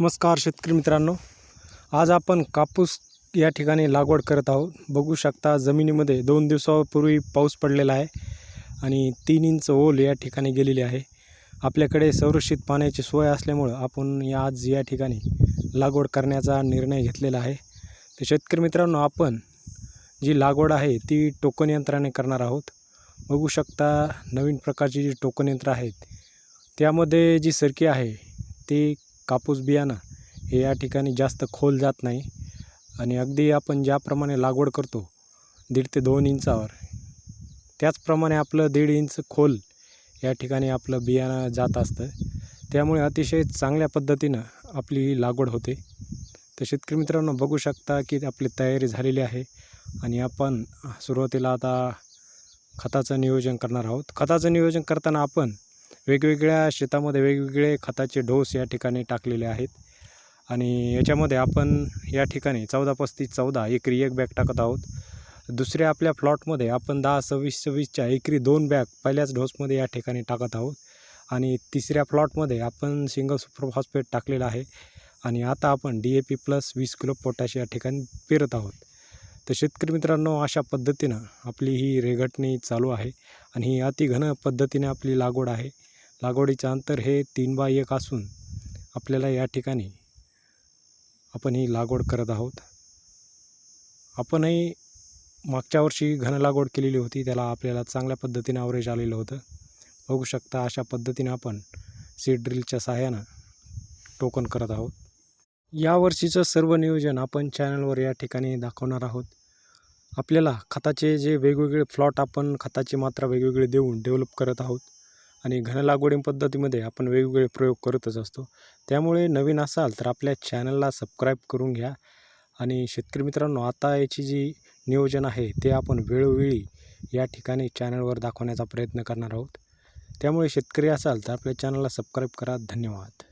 नमस्कार शेतकरी मित्रांनो. आज आपण कापूस या ठिकाणी लागवड करत आहोत. बघू शकता जमिनीमध्ये दोन दिवसापूर्वी पाऊस पडलेला आहे आणि तीन इंच ओल या ठिकाणी गेलेली आहे. आपल्याकडे संरक्षित पाण्याची सोय असल्यामुळं आपण या आज या ठिकाणी लागवड करण्याचा निर्णय घेतलेला आहे. तर शेतकरी मित्रांनो आपण जी लागवड आहे ती टोकन यंत्राने करणार आहोत. बघू शकता नवीन प्रकारची जी टोकन यंत्र आहेत त्यामध्ये जी सरकी आहे ती कापूस बियाणं हे या ठिकाणी जास्त खोल जात नाही. आणि अगदी आपण ज्याप्रमाणे लागवड करतो दीड ते दोन इंचावर त्याचप्रमाणे आपलं दीड इंच खोल या ठिकाणी आपलं बियाणं जात असतं. त्यामुळे अतिशय चांगल्या पद्धतीनं आपली लागवड होते. तर शेतकरी मित्रांनो बघू शकता की आपली तयारी झालेली आहे आणि आपण सुरुवातीला आता खताचं नियोजन करणार आहोत. खताचं नियोजन करताना आपण वेगवेगळ्या शेतामध्ये वेगवेगळे खताचे डोस या ठिकाणी टाकलेले आहेत. आणि याच्यामध्ये आपण या ठिकाणी चौदा पस्तीस चौदा एकरी एक बॅग टाकत आहोत. दुसऱ्या आपल्या प्लॉटमध्ये आपण दहा सव्वीस सव्वीसच्या एकरी दोन बॅग पहिल्याच डोसमध्ये या ठिकाणी टाकत आहोत. आणि तिसऱ्या प्लॉटमध्ये आपण सिंगल सुपर फॉस्फेट टाकलेलं आहे. आणि आता आपण डी ए पी प्लस वीस किलो पोटॅश या ठिकाणी पेरत आहोत. तर शेतकरी मित्रांनो अशा पद्धतीनं आपली ही रेघटणी चालू आहे. आणि ही अतिघन पद्धतीने आपली लागवड आहे. लागवडीचं अंतर हे तीन बाय एक असून आपल्याला या ठिकाणी आपण ही लागवड करत आहोत. आपणही मागच्या वर्षी घन लागवड केलेली होती त्याला आपल्याला चांगल्या पद्धतीनं अवरेज आलेलं होतं. बघू शकता अशा पद्धतीने आपण सीड ड्रिलच्या सहाय्यानं टोकन करत आहोत. यावर्षीचं सर्व नियोजन आपण चॅनलवर या ठिकाणी दाखवणार आहोत. आपल्याला खताचे जे वेगवेगळे फ्लॉट आपण खताची मात्रा वेगवेगळे देऊन डेव्हलप करत आहोत. आणि घन लागवडी पद्धतीमध्ये आपण वेगवेगळे प्रयोग करतच असतो. त्यामुळे नवीन असाल तर आपल्या चॅनलला सबस्क्राईब करून घ्या. आणि शेतकरी मित्रांनो आता याची जी नियोजन आहे ते आपण वेळोवेळी या ठिकाणी चॅनलवर दाखवण्याचा प्रयत्न करणार आहोत. त्यामुळे शेतकरी असाल तर आपल्या चॅनलला सबस्क्राईब करा. धन्यवाद.